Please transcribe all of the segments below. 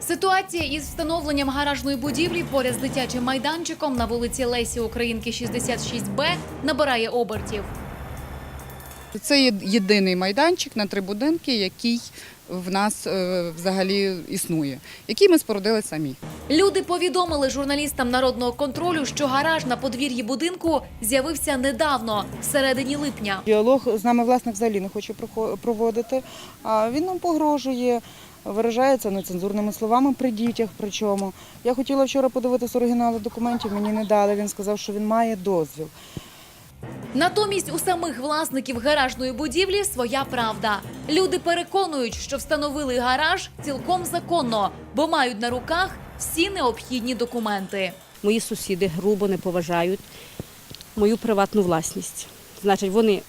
Ситуація із встановленням гаражної будівлі поряд з дитячим майданчиком на вулиці Лесі Українки 66Б набирає обертів. Це єдиний майданчик на три будинки, який в нас е, взагалі існує, який ми спорудили самі. Люди повідомили журналістам народного контролю, що гараж на подвір'ї будинку з'явився недавно, всередині липня. Діалог з нами власник взагалі не хоче проводити. А він нам погрожує, виражається нецензурними словами при дітях. Причому я хотіла вчора подивитися оригінали документів, мені не дали. Він сказав, що він має дозвіл. Натомість у самих власників гаражної будівлі своя правда. Люди переконують, що встановили гараж цілком законно, бо мають на руках всі необхідні документи. Мої сусіди грубо не поважають мою приватну власність. Значить, вони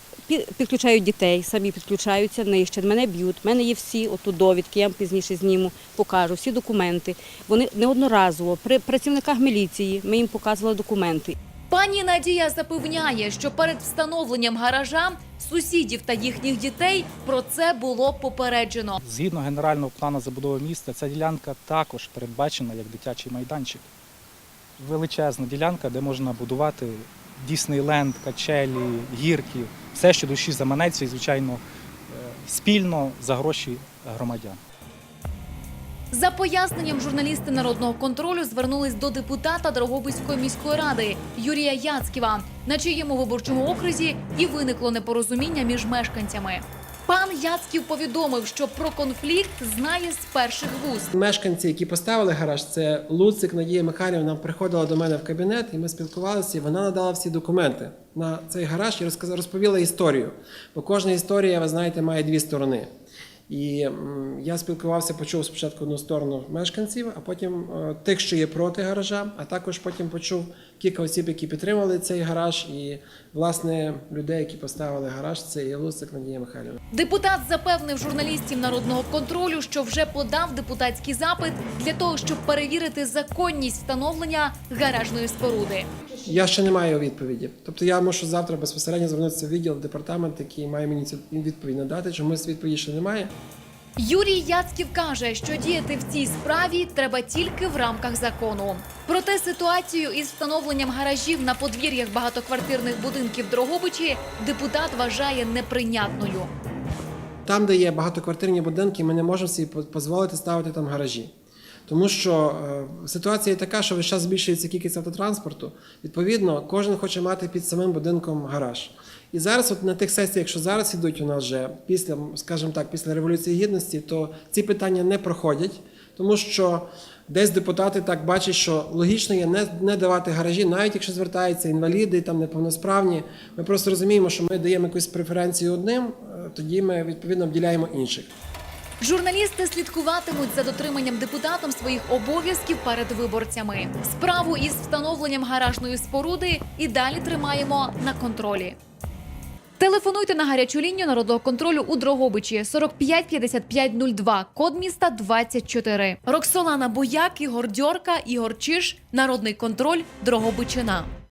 підключають дітей, самі підключаються, нищать, мене б'ють. У мене є всі отут довідки, я вам пізніше зніму, покажу, всі документи. Вони неодноразово при працівниках міліції ми їм показували документи. Пані Надія запевняє, що перед встановленням гаража сусідів та їхніх дітей про це було попереджено. Згідно генерального плану забудови міста, ця ділянка також передбачена як дитячий майданчик. Величезна ділянка, де можна будувати Діснейленд, качелі, гірки, все, що душі заманеться, і, звичайно, е, спільно за гроші громадян. За поясненням журналісти народного контролю звернулись до депутата Дрогобицької міської ради Юрія Яцьківа, на чиєму виборчому окрузі і виникло непорозуміння між мешканцями. Пан Яцьків повідомив, що про конфлікт знає з перших вуст. Мешканці, які поставили гараж, це Луцик Надія Михайлівна приходила до мене в кабінет, і ми спілкувалися. і Вона надала всі документи на цей гараж і розповіла історію. Бо кожна історія, ви знаєте, має дві сторони. І я спілкувався, почув спочатку одну сторону мешканців, а потім е, тих, що є проти гаража, а також потім почув кілька осіб, які підтримали цей гараж, і власне людей, які поставили гараж, це і Луцик Надія Михайлівна. Депутат запевнив журналістів народного контролю, що вже подав депутатський запит для того, щоб перевірити законність встановлення гаражної споруди. Я ще не маю відповіді. Тобто я можу завтра безпосередньо звернутися в відділ в департамент, який має мені цю відповідь надати. Чомусь відповіді ще немає. Юрій Яцьків каже, що діяти в цій справі треба тільки в рамках закону. Проте ситуацію із встановленням гаражів на подвір'ях багатоквартирних будинків Дрогобичі депутат вважає неприйнятною. Там, де є багатоквартирні будинки, ми не можемо собі дозволити ставити там гаражі. Тому що е, ситуація така, що весь час збільшується кількість автотранспорту. Відповідно, кожен хоче мати під самим будинком гараж. І зараз, от на тих сесіях, що зараз ідуть у нас вже після, скажімо так, після революції гідності, то ці питання не проходять, тому що десь депутати так бачать, що логічно є не, не давати гаражі, навіть якщо звертаються інваліди, там неповносправні. Ми просто розуміємо, що ми даємо якусь преференцію одним, е, тоді ми відповідно обділяємо інших. Журналісти слідкуватимуть за дотриманням депутатом своїх обов'язків перед виборцями. Справу із встановленням гаражної споруди і далі тримаємо на контролі. Телефонуйте на гарячу лінію народного контролю у Дрогобичі 45 55 02, код міста 24. Роксолана Бояк, Ігор Дьорка, Ігор Чиш, Народний контроль, Дрогобичина.